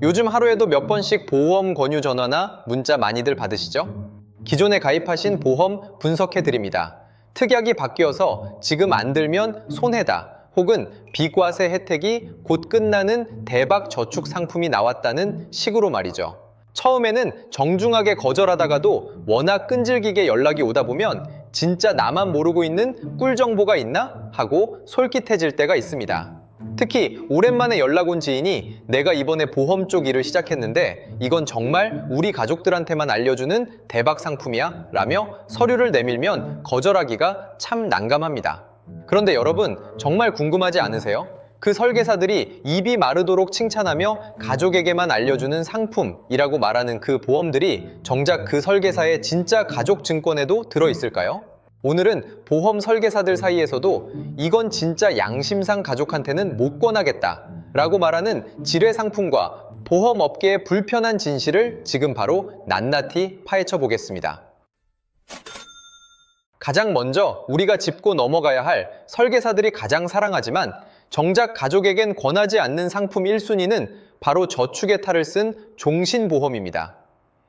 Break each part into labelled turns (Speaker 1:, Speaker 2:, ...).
Speaker 1: 요즘 하루에도 몇 번씩 보험 권유 전화나 문자 많이들 받으시죠? 기존에 가입하신 보험 분석해 드립니다. 특약이 바뀌어서 지금 안 들면 손해다. 혹은 비과세 혜택이 곧 끝나는 대박 저축 상품이 나왔다는 식으로 말이죠. 처음에는 정중하게 거절하다가도 워낙 끈질기게 연락이 오다 보면 진짜 나만 모르고 있는 꿀 정보가 있나? 하고 솔깃해질 때가 있습니다. 특히 오랜만에 연락 온 지인이 내가 이번에 보험 쪽 일을 시작했는데 이건 정말 우리 가족들한테만 알려주는 대박 상품이야? 라며 서류를 내밀면 거절하기가 참 난감합니다. 그런데 여러분 정말 궁금하지 않으세요? 그 설계사들이 입이 마르도록 칭찬하며 가족에게만 알려주는 상품이라고 말하는 그 보험들이 정작 그 설계사의 진짜 가족 증권에도 들어있을까요? 오늘은 보험 설계사들 사이에서도 이건 진짜 양심상 가족한테는 못 권하겠다 라고 말하는 지뢰 상품과 보험 업계의 불편한 진실을 지금 바로 낱낱이 파헤쳐 보겠습니다. 가장 먼저 우리가 짚고 넘어가야 할 설계사들이 가장 사랑하지만 정작 가족에겐 권하지 않는 상품 1순위는 바로 저축의 탈을 쓴 종신보험입니다.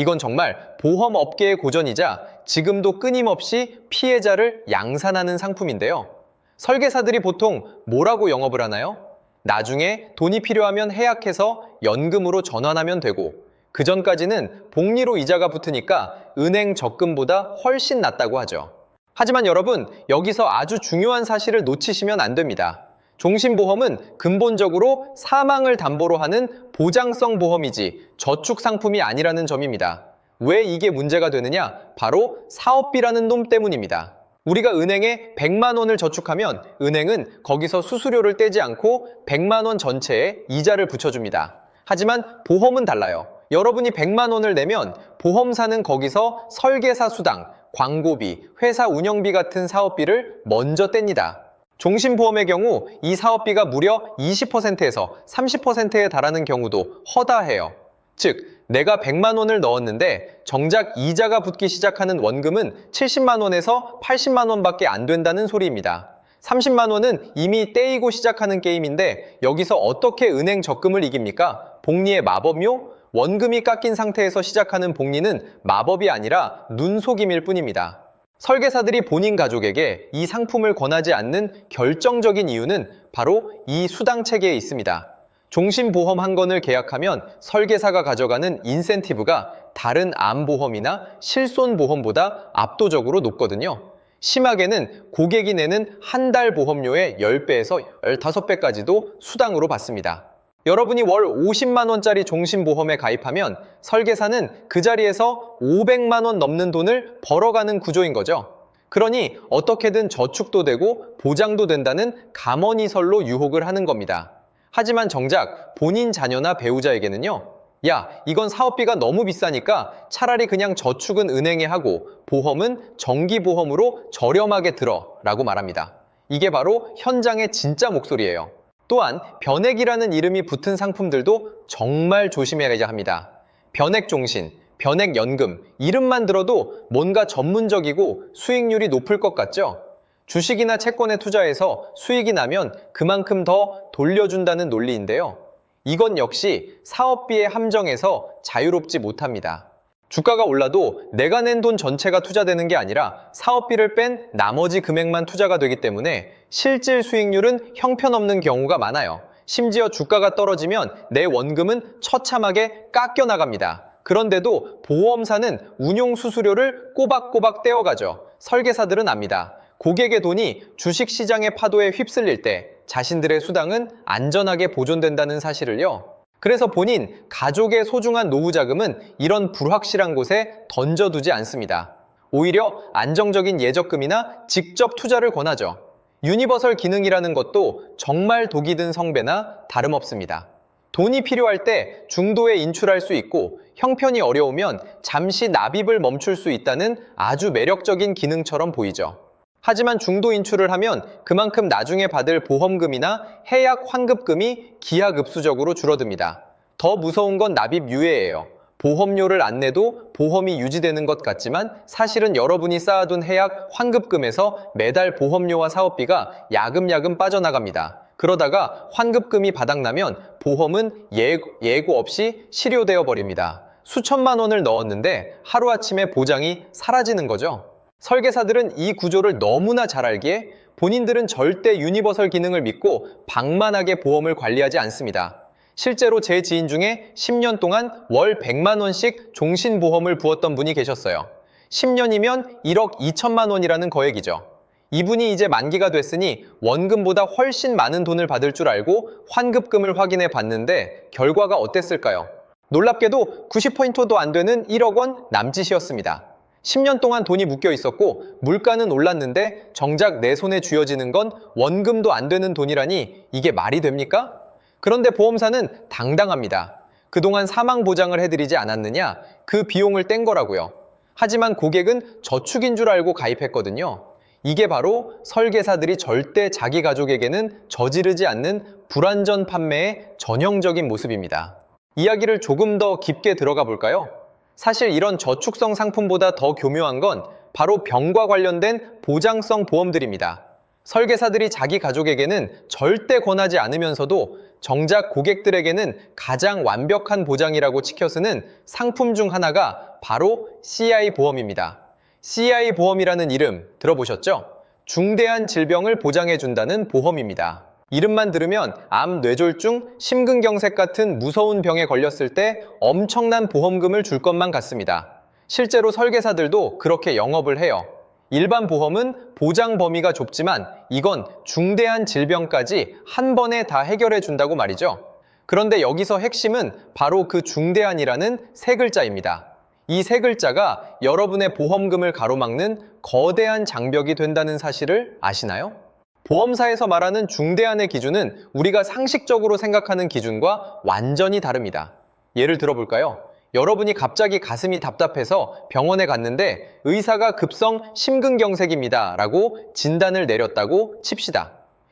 Speaker 1: 이건 정말 보험 업계의 고전이자 지금도 끊임없이 피해자를 양산하는 상품인데요. 설계사들이 보통 뭐라고 영업을 하나요? 나중에 돈이 필요하면 해약해서 연금으로 전환하면 되고 그 전까지는 복리로 이자가 붙으니까 은행 적금보다 훨씬 낫다고 하죠. 하지만 여러분, 여기서 아주 중요한 사실을 놓치시면 안 됩니다. 종신보험은 근본적으로 사망을 담보로 하는 보장성 보험이지 저축 상품이 아니라는 점입니다. 왜 이게 문제가 되느냐? 바로 사업비라는 놈 때문입니다. 우리가 은행에 100만 원을 저축하면 은행은 거기서 수수료를 떼지 않고 100만 원 전체에 이자를 붙여줍니다. 하지만 보험은 달라요. 여러분이 100만 원을 내면 보험사는 거기서 설계사 수당, 광고비, 회사 운영비 같은 사업비를 먼저 뗍니다. 종신보험의 경우 이 사업비가 무려 20%에서 30%에 달하는 경우도 허다해요. 즉, 내가 100만 원을 넣었는데 정작 이자가 붙기 시작하는 원금은 70만 원에서 80만 원밖에 안 된다는 소리입니다. 30만 원은 이미 떼이고 시작하는 게임인데 여기서 어떻게 은행 적금을 이깁니까? 복리의 마법요? 원금이 깎인 상태에서 시작하는 복리는 마법이 아니라 눈속임일 뿐입니다. 설계사들이 본인 가족에게 이 상품을 권하지 않는 결정적인 이유는 바로 이 수당 체계에 있습니다. 종신보험 한 건을 계약하면 설계사가 가져가는 인센티브가 다른 암보험이나 실손보험보다 압도적으로 높거든요. 심하게는 고객이 내는 한 달 보험료의 10배에서 15배까지도 수당으로 받습니다. 여러분이 월 50만원짜리 종신보험에 가입하면 설계사는 그 자리에서 500만원 넘는 돈을 벌어가는 구조인 거죠. 그러니 어떻게든 저축도 되고 보장도 된다는 감언이설로 유혹을 하는 겁니다. 하지만 정작 본인 자녀나 배우자에게는요. 야, 이건 사업비가 너무 비싸니까 차라리 그냥 저축은 은행에 하고 보험은 정기보험으로 저렴하게 들어 라고 말합니다. 이게 바로 현장의 진짜 목소리예요. 또한 변액이라는 이름이 붙은 상품들도 정말 조심해야 합니다. 변액종신, 변액연금, 이름만 들어도 뭔가 전문적이고 수익률이 높을 것 같죠? 주식이나 채권에 투자해서 수익이 나면 그만큼 더 돌려준다는 논리인데요. 이건 역시 사업비의 함정에서 자유롭지 못합니다. 주가가 올라도 내가 낸 돈 전체가 투자되는 게 아니라 사업비를 뺀 나머지 금액만 투자가 되기 때문에 실질 수익률은 형편없는 경우가 많아요. 심지어 주가가 떨어지면 내 원금은 처참하게 깎여 나갑니다. 그런데도 보험사는 운용 수수료를 꼬박꼬박 떼어가죠. 설계사들은 압니다. 고객의 돈이 주식시장의 파도에 휩쓸릴 때 자신들의 수당은 안전하게 보존된다는 사실을요. 그래서 본인, 가족의 소중한 노후 자금은 이런 불확실한 곳에 던져두지 않습니다. 오히려 안정적인 예적금이나 직접 투자를 권하죠. 유니버설 기능이라는 것도 정말 독이 든 성배나 다름없습니다. 돈이 필요할 때 중도에 인출할 수 있고 형편이 어려우면 잠시 납입을 멈출 수 있다는 아주 매력적인 기능처럼 보이죠. 하지만 중도 인출을 하면 그만큼 나중에 받을 보험금이나 해약 환급금이 기하급수적으로 줄어듭니다. 더 무서운 건 납입 유예예요. 보험료를 안 내도 보험이 유지되는 것 같지만 사실은 여러분이 쌓아둔 해약 환급금에서 매달 보험료와 사업비가 야금야금 빠져나갑니다. 그러다가 환급금이 바닥나면 보험은 예고, 예고 없이 실효되어 버립니다. 수천만 원을 넣었는데 하루아침에 보장이 사라지는 거죠. 설계사들은 이 구조를 너무나 잘 알기에 본인들은 절대 유니버설 기능을 믿고 방만하게 보험을 관리하지 않습니다. 실제로 제 지인 중에 10년 동안 월 100만 원씩 종신보험을 부었던 분이 계셨어요. 10년이면 1억 2천만 원이라는 거액이죠. 이분이 이제 만기가 됐으니 원금보다 훨씬 많은 돈을 받을 줄 알고 환급금을 확인해 봤는데 결과가 어땠을까요? 놀랍게도 90포인트도 안 되는 1억 원 남짓이었습니다. 10년 동안 돈이 묶여 있었고 물가는 올랐는데 정작 내 손에 쥐어지는 건 원금도 안 되는 돈이라니 이게 말이 됩니까? 그런데 보험사는 당당합니다. 그동안 사망 보장을 해드리지 않았느냐? 그 비용을 뗀 거라고요. 하지만 고객은 저축인 줄 알고 가입했거든요. 이게 바로 설계사들이 절대 자기 가족에게는 저지르지 않는 불완전 판매의 전형적인 모습입니다. 이야기를 조금 더 깊게 들어가 볼까요? 사실 이런 저축성 상품보다 더 교묘한 건 바로 병과 관련된 보장성 보험들입니다. 설계사들이 자기 가족에게는 절대 권하지 않으면서도 정작 고객들에게는 가장 완벽한 보장이라고 치켜 쓰는 상품 중 하나가 바로 CI 보험입니다. CI 보험이라는 이름 들어보셨죠? 중대한 질병을 보장해준다는 보험입니다. 이름만 들으면 암, 뇌졸중, 심근경색 같은 무서운 병에 걸렸을 때 엄청난 보험금을 줄 것만 같습니다. 실제로 설계사들도 그렇게 영업을 해요. 일반 보험은 보장 범위가 좁지만 이건 중대한 질병까지 한 번에 다 해결해 준다고 말이죠. 그런데 여기서 핵심은 바로 그 중대한이라는 세 글자입니다. 이 세 글자가 여러분의 보험금을 가로막는 거대한 장벽이 된다는 사실을 아시나요? 보험사에서 말하는 중대한의 기준은 우리가 상식적으로 생각하는 기준과 완전히 다릅니다. 예를 들어볼까요? 여러분이 갑자기 가슴이 답답해서 병원에 갔는데 의사가 급성 심근경색입니다 라고 진단을 내렸다고 칩시다.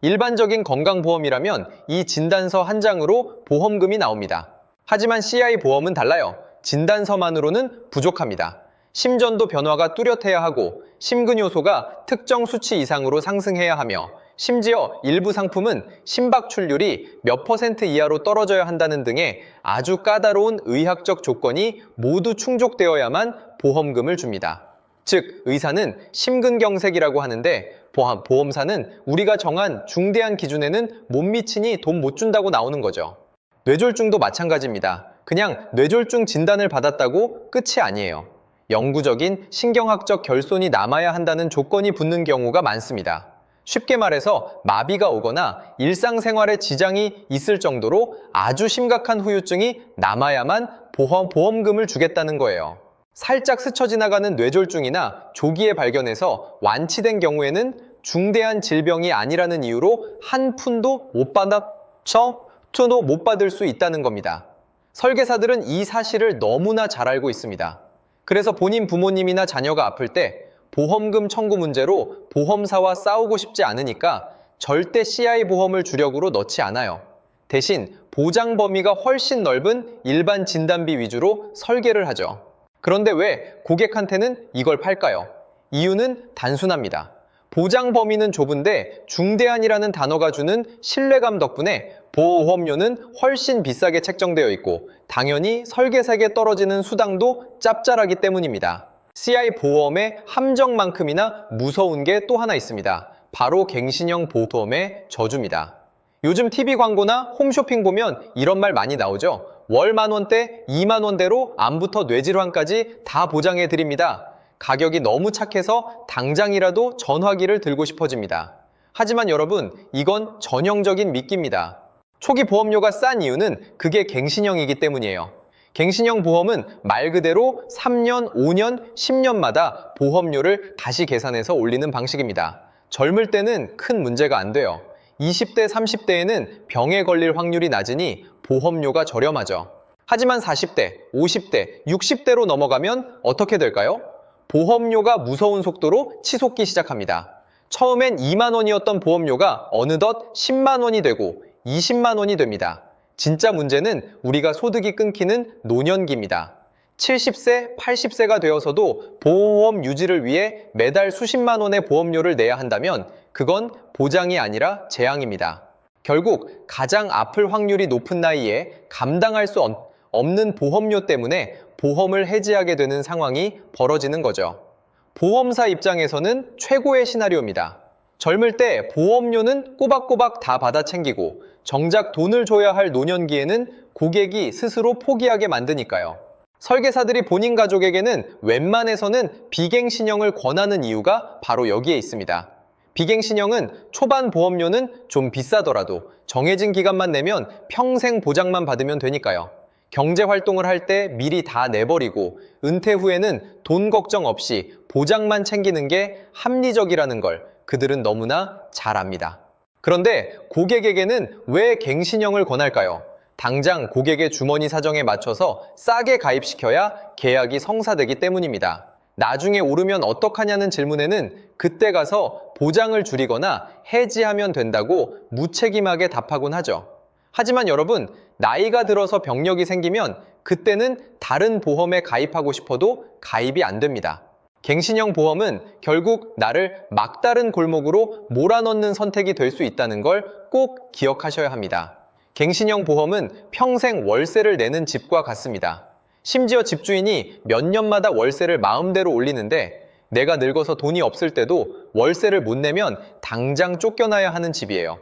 Speaker 1: 일반적인 건강보험이라면 이 진단서 한 장으로 보험금이 나옵니다. 하지만 CI 보험은 달라요. 진단서만으로는 부족합니다. 심전도 변화가 뚜렷해야 하고 심근요소가 특정 수치 이상으로 상승해야 하며 심지어 일부 상품은 심박출률이 몇 퍼센트 이하로 떨어져야 한다는 등의 아주 까다로운 의학적 조건이 모두 충족되어야만 보험금을 줍니다. 즉, 의사는 심근경색이라고 하는데 보험, 보험사는 우리가 정한 중대한 기준에는 못 미치니 돈 못 준다고 나오는 거죠. 뇌졸중도 마찬가지입니다. 그냥 뇌졸중 진단을 받았다고 끝이 아니에요. 영구적인 신경학적 결손이 남아야 한다는 조건이 붙는 경우가 많습니다. 쉽게 말해서 마비가 오거나 일상생활에 지장이 있을 정도로 아주 심각한 후유증이 남아야만 보험, 보험금을 주겠다는 거예요. 살짝 스쳐 지나가는 뇌졸중이나 조기에 발견해서 완치된 경우에는 중대한 질병이 아니라는 이유로 한 푼도 못 받아서 투도 못 받을 수 있다는 겁니다. 설계사들은 이 사실을 너무나 잘 알고 있습니다. 그래서 본인 부모님이나 자녀가 아플 때 보험금 청구 문제로 보험사와 싸우고 싶지 않으니까 절대 CI 보험을 주력으로 넣지 않아요. 대신 보장 범위가 훨씬 넓은 일반 진단비 위주로 설계를 하죠. 그런데 왜 고객한테는 이걸 팔까요? 이유는 단순합니다. 보장 범위는 좁은데 중대한이라는 단어가 주는 신뢰감 덕분에 보험료는 훨씬 비싸게 책정되어 있고 당연히 설계사에게 떨어지는 수당도 짭짤하기 때문입니다. CI 보험의 함정만큼이나 무서운 게 또 하나 있습니다. 바로 갱신형 보험의 저주입니다. 요즘 TV 광고나 홈쇼핑 보면 이런 말 많이 나오죠. 월 만 원대, 2만 원대로 암부터 뇌질환까지 다 보장해 드립니다. 가격이 너무 착해서 당장이라도 전화기를 들고 싶어집니다. 하지만 여러분, 이건 전형적인 미끼입니다. 초기 보험료가 싼 이유는 그게 갱신형이기 때문이에요. 갱신형 보험은 말 그대로 3년, 5년, 10년마다 보험료를 다시 계산해서 올리는 방식입니다. 젊을 때는 큰 문제가 안 돼요. 20대, 30대에는 병에 걸릴 확률이 낮으니 보험료가 저렴하죠. 하지만 40대, 50대, 60대로 넘어가면 어떻게 될까요? 보험료가 무서운 속도로 치솟기 시작합니다. 처음엔 2만 원이었던 보험료가 어느덧 10만 원이 되고 20만 원이 됩니다. 진짜 문제는 우리가 소득이 끊기는 노년기입니다. 70세, 80세가 되어서도 보험 유지를 위해 매달 수십만 원의 보험료를 내야 한다면 그건 보장이 아니라 재앙입니다. 결국 가장 아플 확률이 높은 나이에 감당할 수 없- 없는 보험료 때문에 보험을 해지하게 되는 상황이 벌어지는 거죠. 보험사 입장에서는 최고의 시나리오입니다. 젊을 때 보험료는 꼬박꼬박 다 받아 챙기고 정작 돈을 줘야 할 노년기에는 고객이 스스로 포기하게 만드니까요. 설계사들이 본인 가족에게는 웬만해서는 비갱신형을 권하는 이유가 바로 여기에 있습니다. 비갱신형은 초반 보험료는 좀 비싸더라도 정해진 기간만 내면 평생 보장만 받으면 되니까요. 경제 활동을 할 때 미리 다 내버리고 은퇴 후에는 돈 걱정 없이 보장만 챙기는 게 합리적이라는 걸 그들은 너무나 잘 압니다. 그런데 고객에게는 왜 갱신형을 권할까요? 당장 고객의 주머니 사정에 맞춰서 싸게 가입시켜야 계약이 성사되기 때문입니다. 나중에 오르면 어떡하냐는 질문에는 그때 가서 보장을 줄이거나 해지하면 된다고 무책임하게 답하곤 하죠. 하지만 여러분, 나이가 들어서 병력이 생기면 그때는 다른 보험에 가입하고 싶어도 가입이 안 됩니다. 갱신형 보험은 결국 나를 막다른 골목으로 몰아넣는 선택이 될 수 있다는 걸 꼭 기억하셔야 합니다. 갱신형 보험은 평생 월세를 내는 집과 같습니다. 심지어 집주인이 몇 년마다 월세를 마음대로 올리는데 내가 늙어서 돈이 없을 때도 월세를 못 내면 당장 쫓겨나야 하는 집이에요.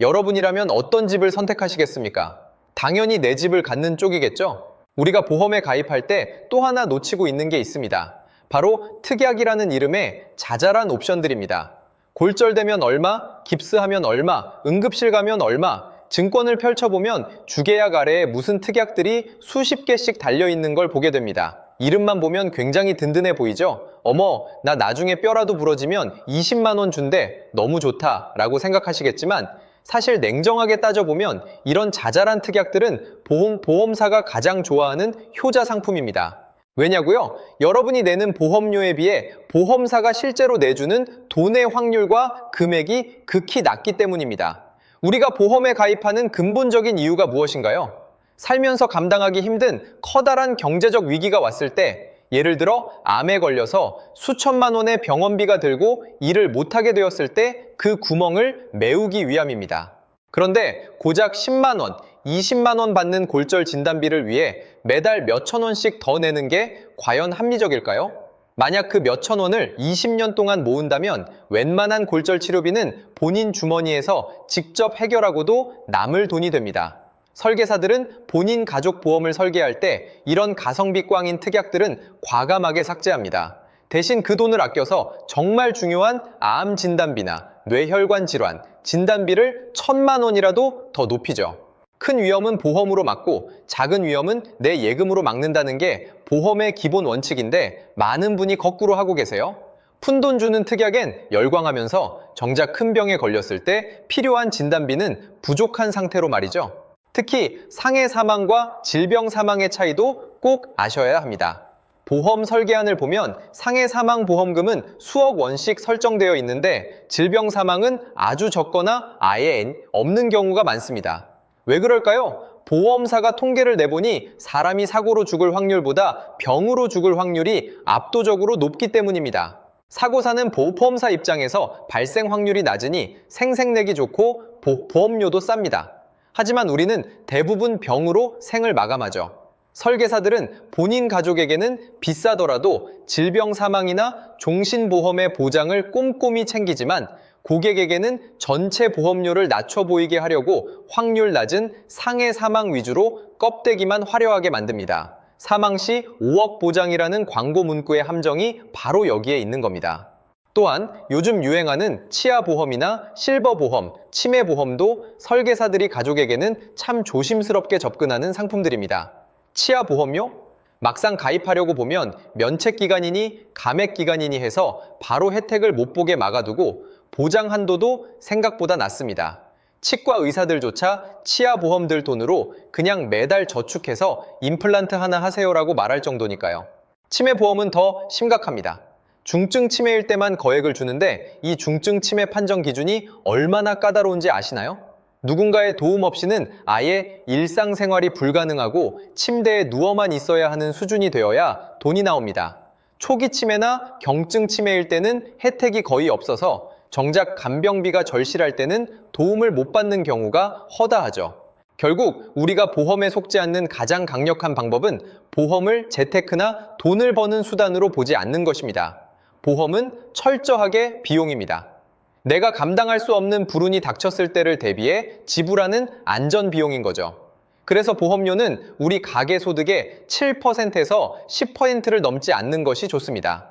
Speaker 1: 여러분이라면 어떤 집을 선택하시겠습니까? 당연히 내 집을 갖는 쪽이겠죠? 우리가 보험에 가입할 때 또 하나 놓치고 있는 게 있습니다. 바로 특약이라는 이름의 자잘한 옵션들입니다. 골절되면 얼마, 깁스하면 얼마, 응급실 가면 얼마, 증권을 펼쳐보면 주계약 아래에 무슨 특약들이 수십 개씩 달려있는 걸 보게 됩니다. 이름만 보면 굉장히 든든해 보이죠? 어머, 나 나중에 뼈라도 부러지면 20만원 준대. 너무 좋다. 라고 생각하시겠지만 사실 냉정하게 따져보면 이런 자잘한 특약들은 보험, 보험사가 가장 좋아하는 효자 상품입니다. 왜냐고요? 여러분이 내는 보험료에 비해 보험사가 실제로 내주는 돈의 확률과 금액이 극히 낮기 때문입니다. 우리가 보험에 가입하는 근본적인 이유가 무엇인가요? 살면서 감당하기 힘든 커다란 경제적 위기가 왔을 때 예를 들어 암에 걸려서 수천만 원의 병원비가 들고 일을 못하게 되었을 때 그 구멍을 메우기 위함입니다. 그런데 고작 10만 원, 20만 원 받는 골절 진단비를 위해 매달 몇천 원씩 더 내는 게 과연 합리적일까요? 만약 그 몇천 원을 20년 동안 모은다면 웬만한 골절 치료비는 본인 주머니에서 직접 해결하고도 남을 돈이 됩니다. 설계사들은 본인 가족 보험을 설계할 때 이런 가성비 꽝인 특약들은 과감하게 삭제합니다. 대신 그 돈을 아껴서 정말 중요한 암 진단비나 뇌혈관 질환, 진단비를 천만 원이라도 더 높이죠. 큰 위험은 보험으로 막고 작은 위험은 내 예금으로 막는다는 게 보험의 기본 원칙인데 많은 분이 거꾸로 하고 계세요. 푼돈 주는 특약엔 열광하면서 정작 큰 병에 걸렸을 때 필요한 진단비는 부족한 상태로 말이죠. 특히 상해 사망과 질병 사망의 차이도 꼭 아셔야 합니다. 보험 설계안을 보면 상해 사망 보험금은 수억 원씩 설정되어 있는데 질병 사망은 아주 적거나 아예 없는 경우가 많습니다. 왜 그럴까요? 보험사가 통계를 내보니 사람이 사고로 죽을 확률보다 병으로 죽을 확률이 압도적으로 높기 때문입니다. 사고사는 보험사 입장에서 발생 확률이 낮으니 생색내기 좋고 보, 보험료도 쌉니다. 하지만 우리는 대부분 병으로 생을 마감하죠. 설계사들은 본인 가족에게는 비싸더라도 질병 사망이나 종신보험의 보장을 꼼꼼히 챙기지만 고객에게는 전체 보험료를 낮춰 보이게 하려고 확률 낮은 상해 사망 위주로 껍데기만 화려하게 만듭니다. 사망 시 5억 보장이라는 광고 문구의 함정이 바로 여기에 있는 겁니다. 또한 요즘 유행하는 치아 보험이나 실버 보험, 치매 보험도 설계사들이 가족에게는 참 조심스럽게 접근하는 상품들입니다. 치아 보험료? 막상 가입하려고 보면 면책 기간이니 감액 기간이니 해서 바로 혜택을 못 보게 막아두고 보장 한도도 생각보다 낮습니다. 치과 의사들조차 치아 보험들 돈으로 그냥 매달 저축해서 임플란트 하나 하세요라고 말할 정도니까요. 치매 보험은 더 심각합니다. 중증 치매일 때만 거액을 주는데 이 중증 치매 판정 기준이 얼마나 까다로운지 아시나요? 누군가의 도움 없이는 아예 일상생활이 불가능하고 침대에 누워만 있어야 하는 수준이 되어야 돈이 나옵니다. 초기 치매나 경증 치매일 때는 혜택이 거의 없어서 정작 간병비가 절실할 때는 도움을 못 받는 경우가 허다하죠. 결국 우리가 보험에 속지 않는 가장 강력한 방법은 보험을 재테크나 돈을 버는 수단으로 보지 않는 것입니다. 보험은 철저하게 비용입니다. 내가 감당할 수 없는 불운이 닥쳤을 때를 대비해 지불하는 안전 비용인 거죠. 그래서 보험료는 우리 가계 소득의 7%에서 10%를 넘지 않는 것이 좋습니다.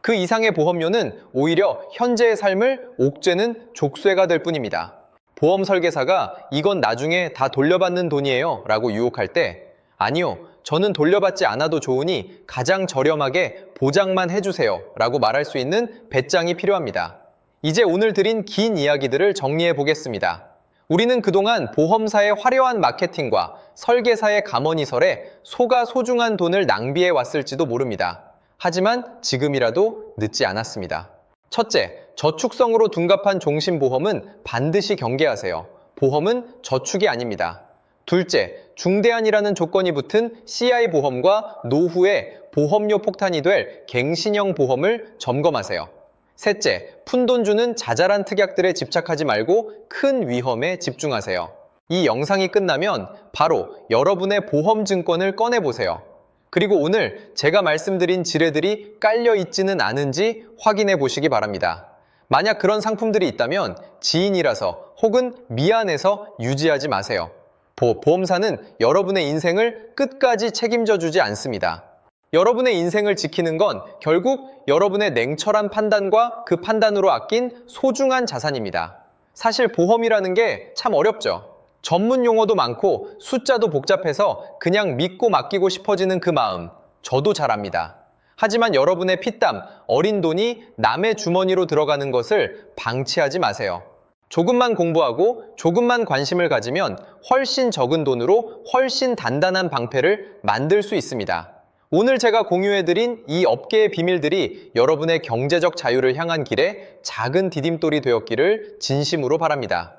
Speaker 1: 그 이상의 보험료는 오히려 현재의 삶을 옥죄는 족쇄가 될 뿐입니다. 보험 설계사가 이건 나중에 다 돌려받는 돈이에요 라고 유혹할 때 아니요, 저는 돌려받지 않아도 좋으니 가장 저렴하게 보장만 해주세요 라고 말할 수 있는 배짱이 필요합니다. 이제 오늘 드린 긴 이야기들을 정리해 보겠습니다. 우리는 그동안 보험사의 화려한 마케팅과 설계사의 감언이설에 소가 소중한 돈을 낭비해 왔을지도 모릅니다. 하지만 지금이라도 늦지 않았습니다. 첫째, 저축성으로 둔갑한 종신보험은 반드시 경계하세요. 보험은 저축이 아닙니다. 둘째, 중대한이라는 조건이 붙은 CI 보험과 노후에 보험료 폭탄이 될 갱신형 보험을 점검하세요. 셋째, 푼돈 주는 자잘한 특약들에 집착하지 말고 큰 위험에 집중하세요. 이 영상이 끝나면 바로 여러분의 보험 증권을 꺼내보세요. 그리고 오늘 제가 말씀드린 지뢰들이 깔려 있지는 않은지 확인해 보시기 바랍니다. 만약 그런 상품들이 있다면 지인이라서 혹은 미안해서 유지하지 마세요. 보, 보험사는 여러분의 인생을 끝까지 책임져 주지 않습니다. 여러분의 인생을 지키는 건 결국 여러분의 냉철한 판단과 그 판단으로 아낀 소중한 자산입니다. 사실 보험이라는 게 참 어렵죠. 전문 용어도 많고 숫자도 복잡해서 그냥 믿고 맡기고 싶어지는 그 마음, 저도 잘 압니다. 하지만 여러분의 피땀, 어린 돈이 남의 주머니로 들어가는 것을 방치하지 마세요. 조금만 공부하고 조금만 관심을 가지면 훨씬 적은 돈으로 훨씬 단단한 방패를 만들 수 있습니다. 오늘 제가 공유해드린 이 업계의 비밀들이 여러분의 경제적 자유를 향한 길에 작은 디딤돌이 되었기를 진심으로 바랍니다.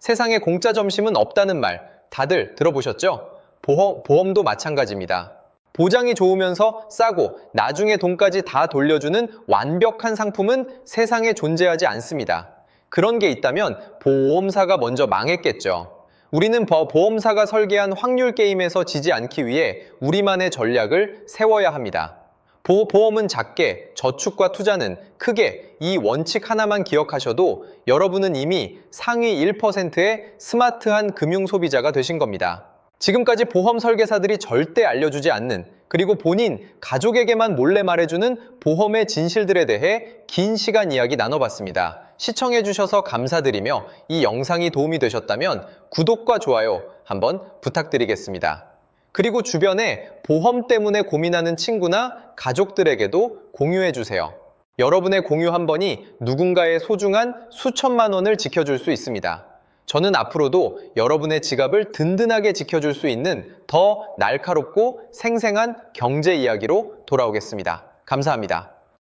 Speaker 1: 세상에 공짜 점심은 없다는 말 다들 들어보셨죠? 보험, 보험도 마찬가지입니다. 보장이 좋으면서 싸고 나중에 돈까지 다 돌려주는 완벽한 상품은 세상에 존재하지 않습니다. 그런 게 있다면 보험사가 먼저 망했겠죠. 우리는 버- 보험사가 설계한 확률 게임에서 지지 않기 위해 우리만의 전략을 세워야 합니다. 보, 보험은 작게, 저축과 투자는 크게 이 원칙 하나만 기억하셔도 여러분은 이미 상위 1%의 스마트한 금융 소비자가 되신 겁니다. 지금까지 보험 설계사들이 절대 알려주지 않는 그리고 본인 가족에게만 몰래 말해주는 보험의 진실들에 대해 긴 시간 이야기 나눠봤습니다. 시청해주셔서 감사드리며 이 영상이 도움이 되셨다면 구독과 좋아요 한번 부탁드리겠습니다. 그리고 주변에 보험 때문에 고민하는 친구나 가족들에게도 공유해주세요. 여러분의 공유 한 번이 누군가의 소중한 수천만 원을 지켜줄 수 있습니다. 저는 앞으로도 여러분의 지갑을 든든하게 지켜줄 수 있는 더 날카롭고 생생한 경제 이야기로 돌아오겠습니다. 감사합니다.